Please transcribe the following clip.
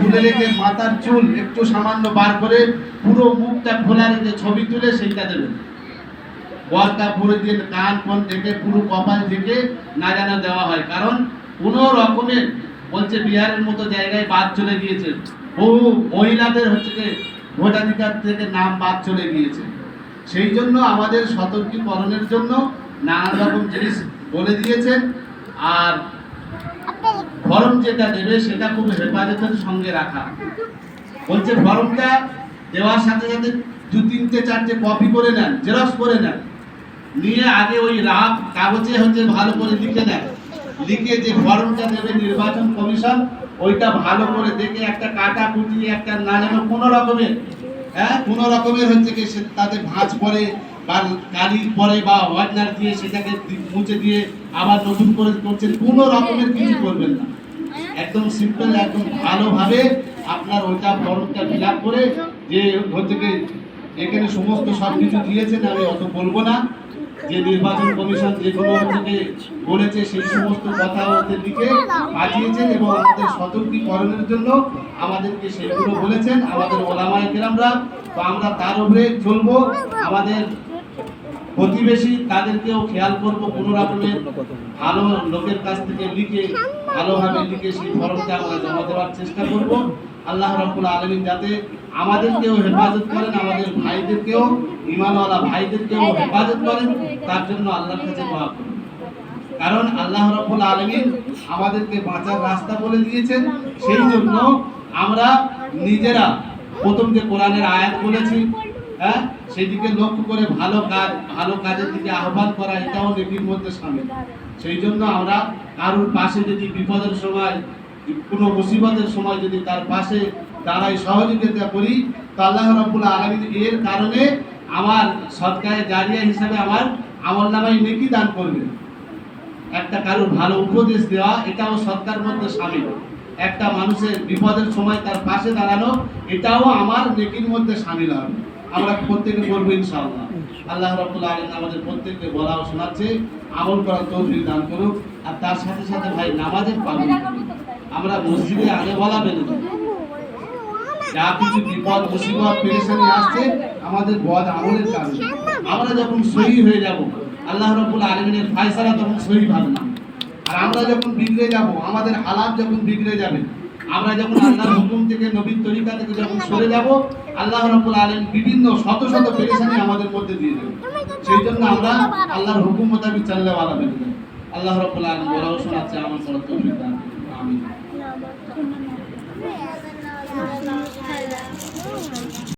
খুলে রেখে মাথার চুল একটু সামান্য বার করে পুরো মুখটা খোলা রেখে ছবি তুলে সেইটা দেবেন। বরটা পুরো দিয়ে কান কোন থেকে পুরো কপাল থেকে না জানা দেওয়া হয়। কারণ কোনো রকমের বলছে বিহারের মতো জায়গায় বাদ চলে গিয়েছে। বহু মহিলাদের হচ্ছে যে ভোটাধিকার থেকে নাম বাদ চলে গিয়েছে। সেই জন্য আমাদের সতর্কীকরণের জন্য নানা রকম জিনিস বলে দিয়েছেন। আর ফর্ম যেটা দেবে সেটা খুব হেফাজতের সঙ্গে রাখা। বলছে ফর্মটা দেওয়ার সাথে সাথে দু তিনটে চারটে কপি করে নেন জেরক্স করে নেন। নিয়ে আগে ওই রাফ কাগজে হচ্ছে ভালো করে লিখে নেন। লিখে যে ফর্মটা দেবে নির্বাচন কমিশন, ওইটা ভালো করে দেখে একটা কাটা কুটি, একটা না যেন কোনো রকমের হ্যাঁ কোনো রকমের হচ্ছে কি সে তাতে ভাঁজ পরে বা কালি পরে বা হোয়াটনার দিয়ে সেটাকে মুছে দিয়ে আবার নতুন করে করছেন, কোনো রকমের কিছু করবেন না। একদম সিম্পল একদম ভালোভাবে আপনার ওইটা ফর্মটা ফিল করে যে হচ্ছে কি এখানে সমস্ত সব কিছু দিয়েছেন, আমি অত বলব না। যে নির্বাচন কমিশন যেগুলো হচ্ছে কি বলেছে, সেই সমস্ত কথা ওদের লিখে পাঠিয়েছেন এবং আমাদের সতর্কীকরণের জন্য আমাদেরকে সেইগুলো বলেছেন। আমাদের ওলামায় কেরামরা, তো আমরা তার উপরে চলবো। আমাদের প্রতিবেশী তাদেরকেও খেয়াল করব কোনো রকমের ভালো লোকের কাছ থেকে লিখে, ভালোভাবে লিখে সেই ফর্মটা আমরা জমা দেওয়ার চেষ্টা করব। আল্লাহ রাব্বুল আলামিন যাতে আমাদেরকেও হেফাজত করেন, আমাদের ভাইদেরকেও ইমানওয়ালা ভাইদেরকেও হেফাজত করেন, তার জন্য আল্লাহর কাছে দোয়া কারণ আল্লাহ রাব্বুল আলামিন আমাদেরকে বাঁচার রাস্তা বলে দিয়েছেন। সেই জন্য আমরা নিজেরা প্রথম যে কোরআনের আয়াত বলেছি হ্যাঁ? সেদিকে লক্ষ্য করে ভালো কাজ, ভালো কাজের দিকে আহ্বান করা এটাও নেকির মধ্যে শামিল সেই জন্য আমরা কারোর পাশে যদি বিপদের সময়, কোনো মুসিবতের সময় যদি তার পাশে দাঁড়াই সহযোগিতা করি, তো আল্লাহ রাব্বুল আলামিন এর কারণে আমার সৎকারে জারিয়া হিসাবে আমার আমল নামায় নেকি দান করবে একটা কারোর ভালো উপদেশ দেওয়া, এটাও সরকার মধ্যে সামিল। একটা মানুষের বিপদের সময় তার পাশে দাঁড়ানো, এটাও আমার নেকির মধ্যে সামিল হবে। আমরা প্রত্যেকে বলব ইনশাআল্লাহ। আল্লাহ রাব্বুল আলামিন আমাদের প্রত্যেককে বলা ও শোনাচ্ছে, আমল করার তৌফিক দান করুক, আর তার সাথে সাথে ভাই নামাজের পালন আমরা মসজিদে আগে বলা বেঁধে যা কিছু বিপদ, মুসিবত, পেরেশানি আসছে, আমাদের বদ আমলের কারণে। আমরা যখন সহি হয়ে যাব, আল্লাহ রাব্বুল আলামিনের ফয়সালা তখন সহি হবে না। আর আমরা যখন বিগড়ে যাব, আমাদের হালাত যখন বিগড়ে যাবে আমরা যখন আল্লাহর হুকুম থেকে নবীন তরিকা থেকে যখন সরে যাব, আল্লাহ রাব্বুল আলামিন বিভিন্ন শত শত পেরেশানি আমাদের মধ্যে দিয়ে দেবে সেই জন্য আমরা আল্লাহর হুকুম মোতাবেক চাল্লাওয়ালা আলাদা আল্লাহ রাব্বুল আলামিন বলাও শোনাচ্ছে, আমার করার তৌফিক